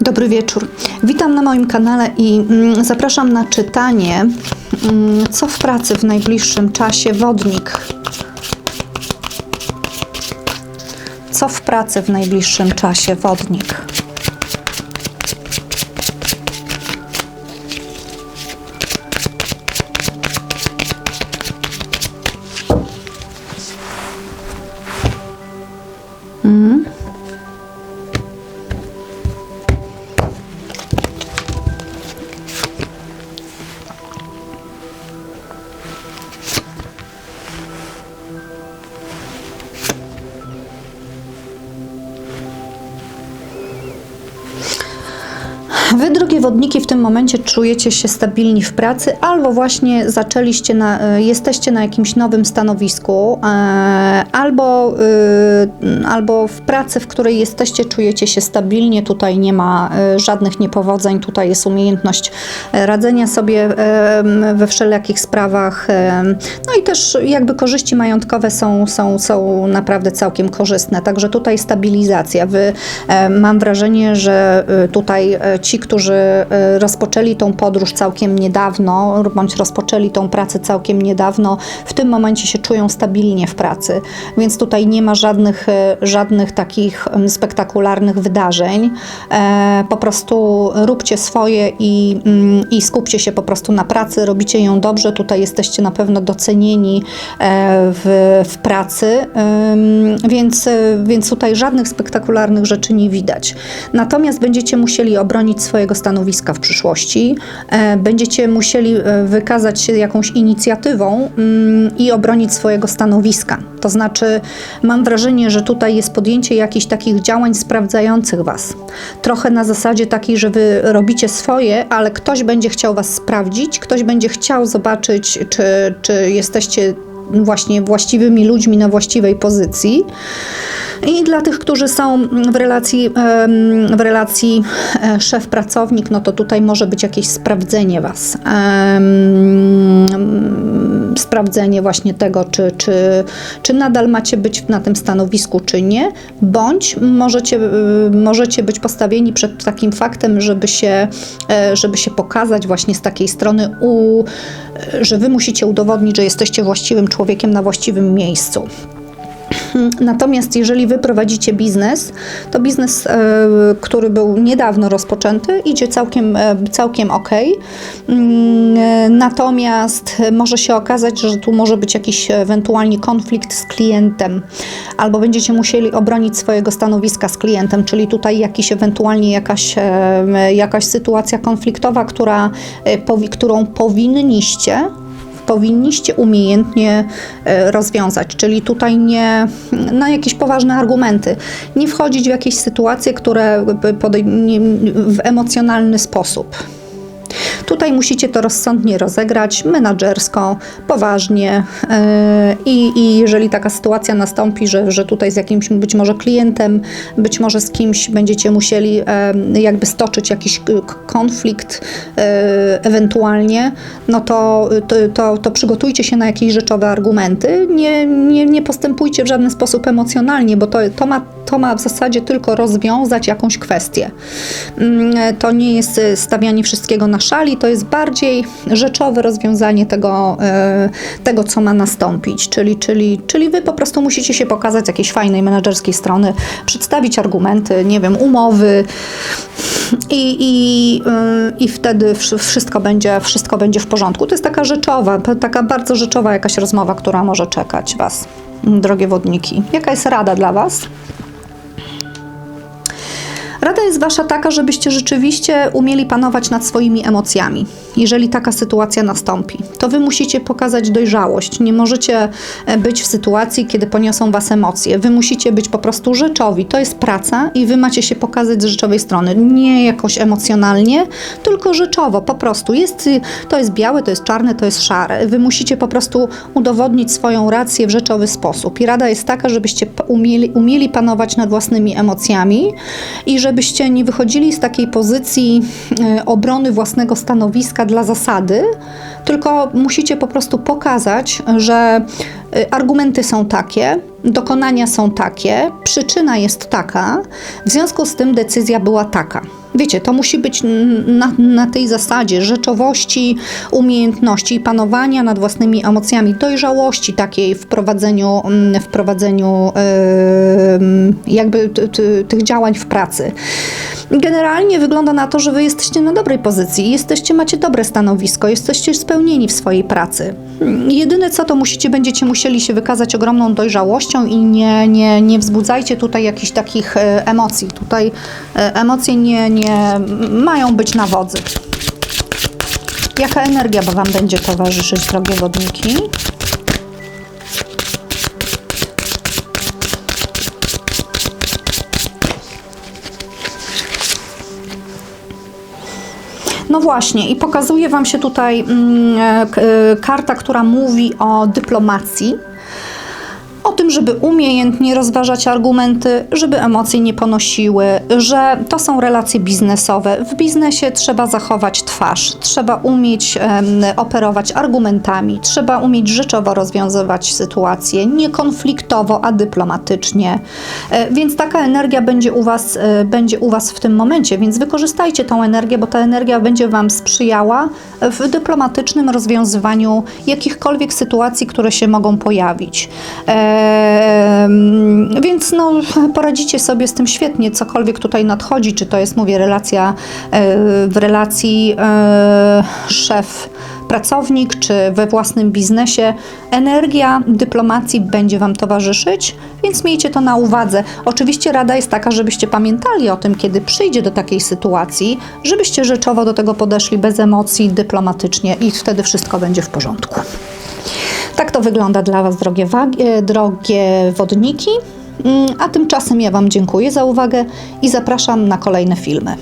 Dobry wieczór. Witam na moim kanale i mm, zapraszam na czytanie mm, Co w pracy w najbliższym czasie wodnik. Co w pracy w najbliższym czasie wodnik. Wy, drogie wodniki, w tym momencie czujecie się stabilni w pracy, albo właśnie zaczęliście na, e, jesteście na jakimś nowym stanowisku, e, albo, y, albo w pracy, w której jesteście, czujecie się stabilnie. Tutaj nie ma e, żadnych niepowodzeń, tutaj jest umiejętność e, radzenia sobie e, we wszelakich sprawach. e, No i też jakby korzyści majątkowe są, są, są naprawdę całkiem korzystne. Także tutaj stabilizacja. Wy, e, mam wrażenie, że e, tutaj e, ci, którzy e, rozpoczęli tą podróż całkiem niedawno, bądź rozpoczęli tą pracę całkiem niedawno, w tym momencie się czują stabilnie w pracy. Więc tutaj nie ma żadnych, e, żadnych takich spektakularnych wydarzeń. E, Po prostu róbcie swoje i, mm, i skupcie się po prostu na pracy, robicie ją dobrze. Tutaj jesteście na pewno docenieni w, w pracy, więc, więc tutaj żadnych spektakularnych rzeczy nie widać. Natomiast będziecie musieli obronić swojego stanowiska w przyszłości, e, będziecie musieli e, wykazać się jakąś inicjatywą mm, i obronić swojego stanowiska. To znaczy, mam wrażenie, że tutaj jest podjęcie jakichś takich działań sprawdzających Was. Trochę na zasadzie takiej, że Wy robicie swoje, ale ktoś będzie chciał Was sprawdzić, ktoś będzie chciał zobaczyć, czy, czy jesteście właśnie właściwymi ludźmi na właściwej pozycji. I dla tych, którzy są w relacji, w relacji e, szef-pracownik, no to tutaj może być jakieś sprawdzenie Was. Sprawdzenie właśnie tego, czy, czy, czy nadal macie być na tym stanowisku, czy nie, bądź możecie, y, możecie być postawieni przed takim faktem, żeby się, e, żeby się pokazać właśnie z takiej strony, u, że Wy musicie udowodnić, że jesteście właściwym człowiekiem na właściwym miejscu. Natomiast jeżeli wy prowadzicie biznes, to biznes, e, który był niedawno rozpoczęty, idzie całkiem, e, całkiem ok. Mm, e, Natomiast może się okazać, że tu może być jakiś ewentualnie konflikt z klientem, albo będziecie musieli obronić swojego stanowiska z klientem, czyli tutaj jakiś ewentualnie jakaś, jakaś sytuacja konfliktowa, która, którą powinniście powinniście umiejętnie e, rozwiązać, czyli tutaj nie na jakieś poważne argumenty, nie wchodzić w jakieś sytuacje, które w emocjonalny sposób. Tutaj musicie to rozsądnie rozegrać, menadżersko, poważnie yy, i, i jeżeli taka sytuacja nastąpi, że, że tutaj z jakimś być może klientem, być może z kimś będziecie musieli yy, jakby stoczyć jakiś konflikt yy, ewentualnie, no to, to, to, przygotujcie się na jakieś rzeczowe argumenty. Nie, nie, nie postępujcie w żaden sposób emocjonalnie, bo to, to, ma, to ma w zasadzie tylko rozwiązać jakąś kwestię. Mm, To nie jest stawianie wszystkiego na szali, to jest bardziej rzeczowe rozwiązanie tego, e, tego co ma nastąpić. Czyli, czyli, czyli wy po prostu musicie się pokazać z jakiejś fajnej menedżerskiej strony, przedstawić argumenty, nie wiem, umowy i, i, y, i wtedy wsz- wszystko będzie, wszystko będzie w porządku. To jest taka rzeczowa, taka bardzo rzeczowa jakaś rozmowa, która może czekać Was, drogie wodniki. Jaka jest rada dla Was? Rada jest Wasza taka, żebyście rzeczywiście umieli panować nad swoimi emocjami, jeżeli taka sytuacja nastąpi. To Wy musicie pokazać dojrzałość. Nie możecie e, być w sytuacji, kiedy poniosą Was emocje. Wy musicie być po prostu rzeczowi. To jest praca i Wy macie się pokazać z rzeczowej strony. Nie jakoś emocjonalnie, tylko rzeczowo. Po prostu jest, y, to jest białe, to jest czarne, to jest szare. Wy musicie po prostu udowodnić swoją rację w rzeczowy sposób. I rada jest taka, żebyście umieli, umieli panować nad własnymi emocjami i żebyście nie wychodzili z takiej pozycji e, obrony własnego stanowiska dla zasady, tylko musicie po prostu pokazać, że e, argumenty są takie, dokonania są takie, przyczyna jest taka, w związku z tym decyzja była taka. Wiecie, to musi być na, na tej zasadzie rzeczowości, umiejętności panowania nad własnymi emocjami, dojrzałości takiej w prowadzeniu, mm, w prowadzeniu em, jakby t, t, tych działań w pracy. Generalnie wygląda na to, że wy jesteście na dobrej pozycji, jesteście, macie dobre stanowisko, jesteście spełnieni w swojej pracy. Jedyne co, to musicie, będziecie musieli się wykazać ogromną dojrzałością i nie, nie, nie wzbudzajcie tutaj jakichś takich e, emocji. Tutaj e, emocje nie, nie mają być na wodzy. Jaka energia Wam będzie towarzyszyć, drogie wodniki? No właśnie, i pokazuje Wam się tutaj mm, e, e, karta, która mówi o dyplomacji. Tym, żeby umiejętnie rozważać argumenty, żeby emocje nie ponosiły, że to są relacje biznesowe. W biznesie trzeba zachować twarz, trzeba umieć em, operować argumentami, trzeba umieć rzeczowo rozwiązywać sytuacje, nie konfliktowo, a dyplomatycznie. E, Więc taka energia będzie u, was, e, będzie u Was w tym momencie, więc wykorzystajcie tą energię, bo ta energia będzie Wam sprzyjała w dyplomatycznym rozwiązywaniu jakichkolwiek sytuacji, które się mogą pojawić. Em, Więc no, poradzicie sobie z tym świetnie, cokolwiek tutaj nadchodzi, czy to jest, mówię, relacja e, w relacji e, szef pracownik, czy we własnym biznesie, energia dyplomacji będzie Wam towarzyszyć, więc miejcie to na uwadze. Oczywiście rada jest taka, żebyście pamiętali o tym, kiedy przyjdzie do takiej sytuacji, żebyście rzeczowo do tego podeszli bez emocji, dyplomatycznie i wtedy wszystko będzie w porządku. Tak to wygląda dla Was, drogie, wagi, e, drogie wodniki. Mm, A tymczasem ja Wam dziękuję za uwagę i zapraszam na kolejne filmy.